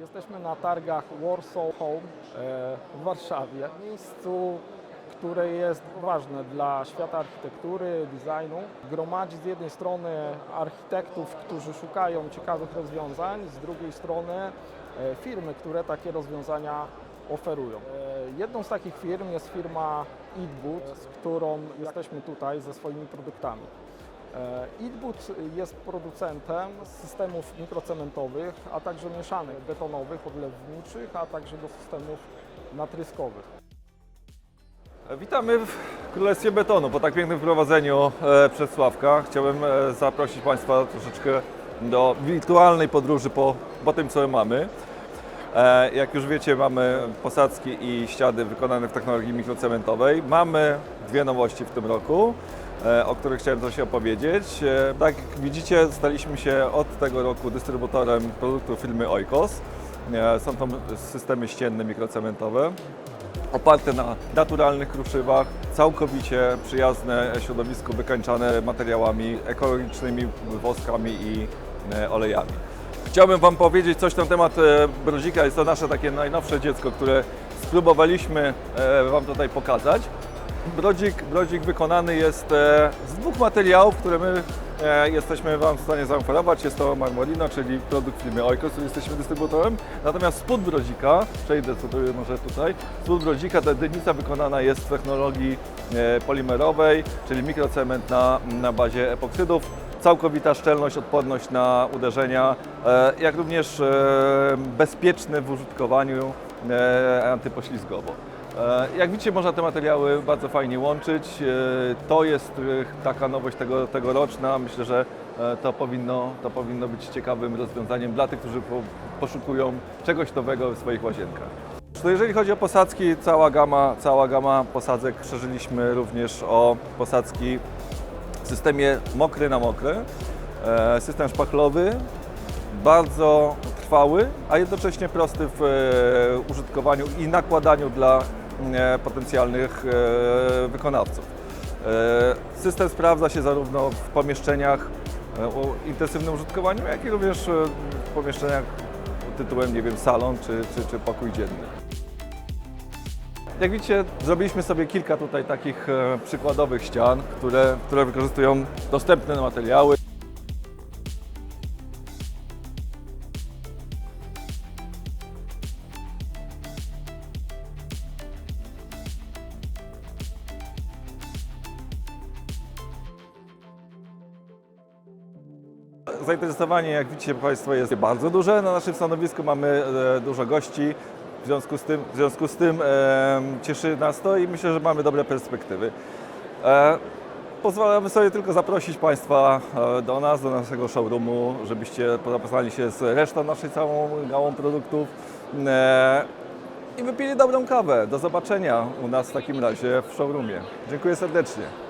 Jesteśmy na targach Warsaw Home e, w Warszawie, miejscu, które jest ważne dla świata architektury, designu. Gromadzi z jednej strony architektów, którzy szukają ciekawych rozwiązań, z drugiej strony e, firmy, które takie rozwiązania oferują. E, Jedną z takich firm jest firma Eatboot, z którą jesteśmy tutaj ze swoimi produktami. E, Eatboot jest producentem systemów mikrocementowych, a także mieszanek betonowych, odlewniczych, a także do systemów natryskowych. Witamy w Królestwie Betonu. Po tak pięknym wprowadzeniu e, przez Sławka chciałbym e, zaprosić Państwa troszeczkę do wirtualnej podróży po, po tym, co mamy. E, Jak już wiecie, mamy posadzki i ściany wykonane w technologii mikrocementowej. Mamy dwie nowości w tym roku, e, o których chciałem coś opowiedzieć. E, Tak jak widzicie, staliśmy się od tego roku dystrybutorem produktów firmy Oikos. Są to systemy ścienne mikrocementowe oparte na naturalnych kruszywach, całkowicie przyjazne środowisku, wykańczane materiałami ekologicznymi, woskami i olejami. Chciałbym Wam powiedzieć coś na temat e, brodzika. Jest to nasze takie najnowsze dziecko, które spróbowaliśmy e, Wam tutaj pokazać. Brodzik, brodzik wykonany jest e, z dwóch materiałów, które my jesteśmy Wam w stanie zaoferować. Jest to marmolino, czyli produkt firmy Oikos, który jesteśmy dystrybutorem. Natomiast spód brodzika, przejdę sobie może tutaj, spód brodzika, ta dynica wykonana jest w technologii polimerowej, czyli mikrocement na, na bazie epoksydów. Całkowita szczelność, odporność na uderzenia, e, jak również e, bezpieczny w użytkowaniu e, antypoślizgowo. Jak widzicie, można te materiały bardzo fajnie łączyć. To jest taka nowość tego, tegoroczna. Myślę, że to powinno, to powinno być ciekawym rozwiązaniem dla tych, którzy po, poszukują czegoś nowego w swoich łazienkach. Jeżeli chodzi o posadzki, cała gama, cała gama posadzek przeżyliśmy również o posadzki systemie mokry na mokry, e, system szpachlowy, bardzo trwały, a jednocześnie prosty w e, użytkowaniu i nakładaniu dla e, potencjalnych wykonawców. System sprawdza się zarówno w pomieszczeniach o intensywnym użytkowaniu, jak i również w pomieszczeniach tytułem, nie wiem, salon czy, czy, czy pokój dzienny. Jak widzicie, zrobiliśmy sobie kilka tutaj takich e, przykładowych ścian, które, które wykorzystują dostępne materiały. Zainteresowanie, jak widzicie Państwo, jest bardzo duże. Na naszym stanowisku mamy e, dużo gości. W związku z tym, w związku z tym e, cieszy nas to i myślę, że mamy dobre perspektywy. E, pozwalamy sobie tylko zaprosić Państwa e, do nas, do naszego showroomu, żebyście zapoznali się z resztą naszej całą gałą produktów e, i wypili dobrą kawę. Do zobaczenia u nas w takim razie w showroomie. Dziękuję serdecznie.